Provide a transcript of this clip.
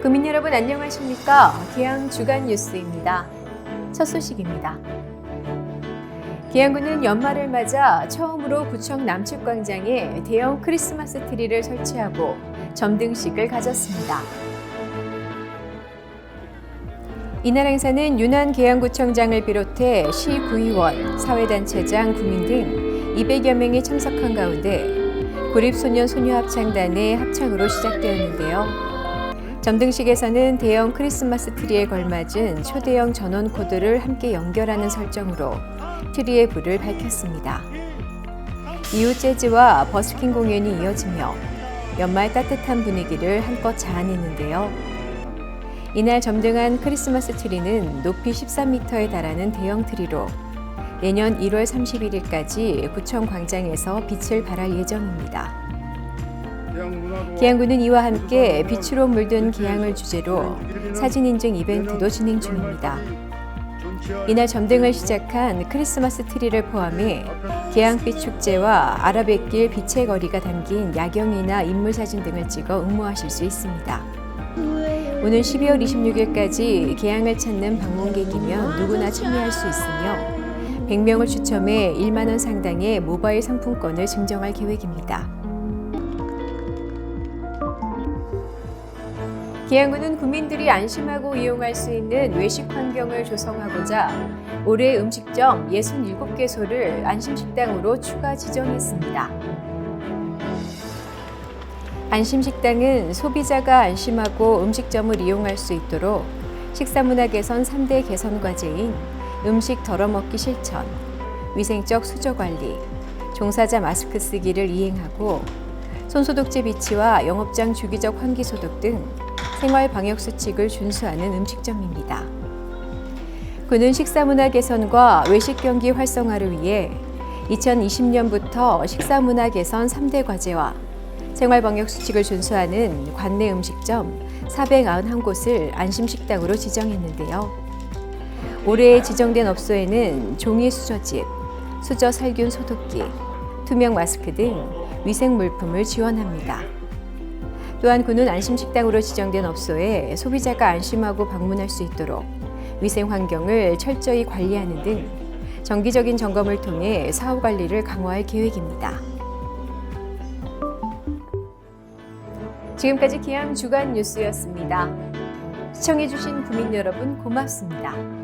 국민 여러분 안녕하십니까? 기양 주간 뉴스입니다. 첫 소식입니다. 기양군은 연말을 맞아 처음으로 구청 남측 광장에 대형 크리스마스 트리를 설치하고 점등식을 가졌습니다. 이날 행사는 윤한 계양구청장을 비롯해 시 구의원, 사회단체장, 국민 등 200여 명이 참석한 가운데 구립소년 소녀합창단의 합창으로 시작되었는데요. 점등식에서는 대형 크리스마스 트리에 걸맞은 초대형 전원 코드를 함께 연결하는 설정으로 트리의 불을 밝혔습니다. 이후 재즈와 버스킹 공연이 이어지며 연말 따뜻한 분위기를 한껏 자아냈는데요. 이날 점등한 크리스마스 트리는 높이 13m에 달하는 대형 트리로 내년 1월 31일까지 구청 광장에서 빛을 발할 예정입니다. 기양군은 이와 함께 빛으로 물든 기양을 주제로 사진 인증 이벤트도 진행 중입니다. 이날 점등을 시작한 크리스마스 트리를 포함해 계양빛 축제와 아라뱃길 빛의 거리가 담긴 야경이나 인물 사진 등을 찍어 응모하실 수 있습니다. 오늘 12월 26일까지 계양을 찾는 방문객이면 누구나 참여할 수 있으며 100명을 추첨해 1만 원 상당의 모바일 상품권을 증정할 계획입니다. 기양군은 국민들이 안심하고 이용할 수 있는 외식 환경을 조성하고자 올해 음식점 67개소를 안심식당으로 추가 지정했습니다. 안심식당은 소비자가 안심하고 음식점을 이용할 수 있도록 식사문화 개선 3대 개선 과제인 음식 덜어먹기 실천, 위생적 수저 관리, 종사자 마스크 쓰기를 이행하고 손소독제 비치와 영업장 주기적 환기 소독 등 생활 방역 수칙을 준수하는 음식점입니다. 군은 식사 문화 개선과 외식 경기 활성화를 위해 2020년부터 식사 문화 개선 3대 과제와 생활 방역 수칙을 준수하는 관내 음식점 491곳을 안심식당으로 지정했는데요. 올해 지정된 업소에는 종이 수저집, 수저 살균 소독기, 투명 마스크 등 위생 물품을 지원합니다. 또한 군은 안심식당으로 지정된 업소에 소비자가 안심하고 방문할 수 있도록 위생 환경을 철저히 관리하는 등 정기적인 점검을 통해 사후 관리를 강화할 계획입니다. 지금까지 기양 주간 뉴스였습니다. 시청해주신 국민 여러분 고맙습니다.